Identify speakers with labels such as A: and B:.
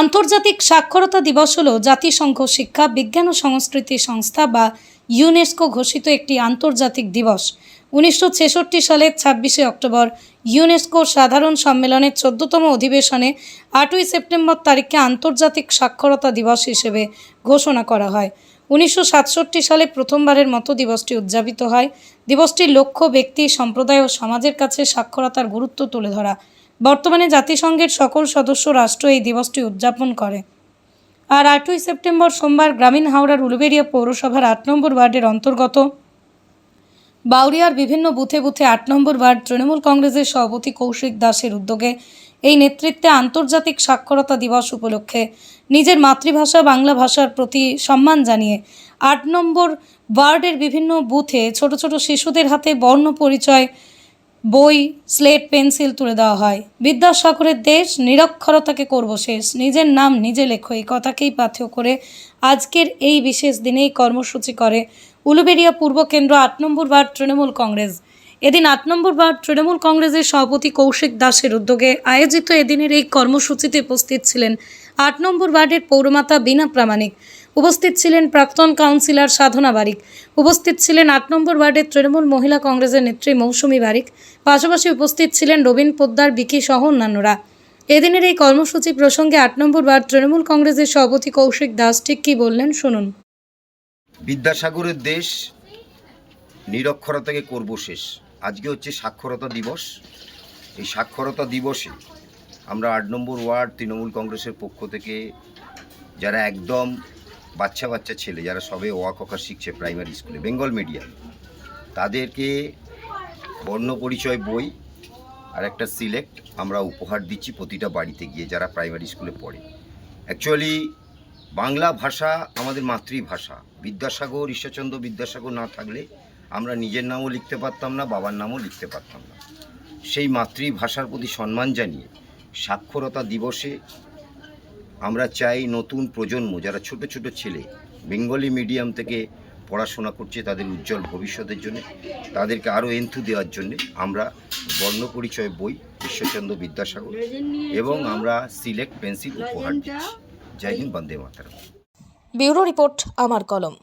A: আন্তর্জাতিক সাক্ষরতা দিবস হল জাতিসংঘ শিক্ষা, বিজ্ঞান ও সংস্কৃতি সংস্থা বা ইউনেস্কো ঘোষিত একটি আন্তর্জাতিক দিবস। উনিশশো ছেষট্টি সালের ছাব্বিশে অক্টোবর ইউনেস্কো সাধারণ সম্মেলনের চোদ্দতম অধিবেশনে আটই সেপ্টেম্বর তারিখকে আন্তর্জাতিক সাক্ষরতা দিবস হিসেবে ঘোষণা করা হয়। উনিশশো সাতষট্টি সালে প্রথমবারের মতো দিবসটি উদযাপিত হয়। দিবসটির লক্ষ্য ব্যক্তি, সম্প্রদায় ও সমাজের কাছে সাক্ষরতার গুরুত্ব তুলে ধরা। বর্তমানে জাতিসংঘের সকল সদস্য রাষ্ট্র এই দিবসটি উদযাপন করে। আর আটই সেপ্টেম্বর সোমবার গ্রামীণ হাওড়ার উলুবেড়িয়া পৌরসভার আট নম্বর ওয়ার্ডের অন্তর্গত বাউরিয়ার বিভিন্ন বুথে বুথে আট নম্বর ওয়ার্ড তৃণমূল কংগ্রেসের সভাপতি কৌশিক দাসের উদ্যোগে এই নেতৃত্বে আন্তর্জাতিক সাক্ষরতা দিবস উপলক্ষে নিজের মাতৃভাষা বাংলা ভাষার প্রতি সম্মান জানিয়ে আট নম্বর ওয়ার্ডের বিভিন্ন বুথে ছোট ছোট শিশুদের হাতে বর্ণ পরিচয় বই, স্লেট, পেন্সিল তুলে দেওয়া হয়। বিদ্যাসাগরের দেশ নিরক্ষরতাকে করব শেষ। নিজের নাম নিজে লেখো, এই কথাকেই পাথেয় করে আজকের এই বিশেষ দিনেই কর্মসূচি করে উলুবেড়িয়া পূর্ব কেন্দ্র আট নম্বর বার তৃণমূল কংগ্রেস। এদিন আট নম্বর ওয়ার্ড তৃণমূল কংগ্রেসের সভাপতি কৌশিক দাসের উদ্যোগে আয়োজিত এদিনের এই কর্মসূচিতে উপস্থিত ছিলেন আট নম্বর ওয়ার্ডের পৌরমাতা বিনা প্রামাণিক, উপস্থিত ছিলেন প্রাক্তন কাউন্সিলর সাধনা বারিক, উপস্থিত ছিলেন আট নম্বর ওয়ার্ডের তৃণমূল মহিলা কংগ্রেসের নেত্রী মৌসুমী বারিক, পাশাপাশি উপস্থিত ছিলেন রবীন পোদ্দার বিকি সহ অন্যান্যরা। এদিনের এই কর্মসূচি প্রসঙ্গে আট নম্বর ওয়ার্ড তৃণমূল কংগ্রেসের সভাপতি কৌশিক দাস ঠিক কী বললেন শুনুন।
B: বিদ্যাসাগরের দেশ নিরক্ষরতাকে করব শেষ। আজকে হচ্ছে সাক্ষরতা দিবস। এই সাক্ষরতা দিবসে আমরা আট নম্বর ওয়ার্ড তৃণমূল কংগ্রেসের পক্ষ থেকে যারা একদম বাচ্চা বাচ্চা ছেলে, যারা সবে ওয়া ককা শিখছে প্রাইমারি স্কুলে, বেঙ্গল মিডিয়াম তাদেরকে বর্ণ পরিচয় বই আর একটা সিলেক্ট আমরা উপহার দিচ্ছি প্রতিটা বাড়িতে গিয়ে যারা প্রাইমারি স্কুলে পড়ে। অ্যাকচুয়ালি বাংলা ভাষা আমাদের মাতৃভাষা। বিদ্যাসাগর, ঈশ্বরচন্দ্র বিদ্যাসাগর না থাকলে আমরা নিজের নামও লিখতে পারতাম না বাবার নামও লিখতে পারতাম না। সেই মাতৃভাষার প্রতি সম্মান জানিয়ে সাক্ষরতা দিবসে আমরা চাই নতুন প্রজন্ম যারা ছোট ছোট ছেলে বেঙ্গলি মিডিয়াম থেকে পড়াশোনা করছে তাদের উজ্জ্বল ভবিষ্যতের জন্য তাদেরকে আরও এন্থু দেওয়ার জন্য আমরা বর্ণ পরিচয় বই ঈশ্বরচন্দ্র বিদ্যাসাগর এবং আমরা সিলেক্ট পেন্সিল উপহার দিচ্ছি। Jai Hind Vande Mataram.
C: Bureau report Amar Kalam.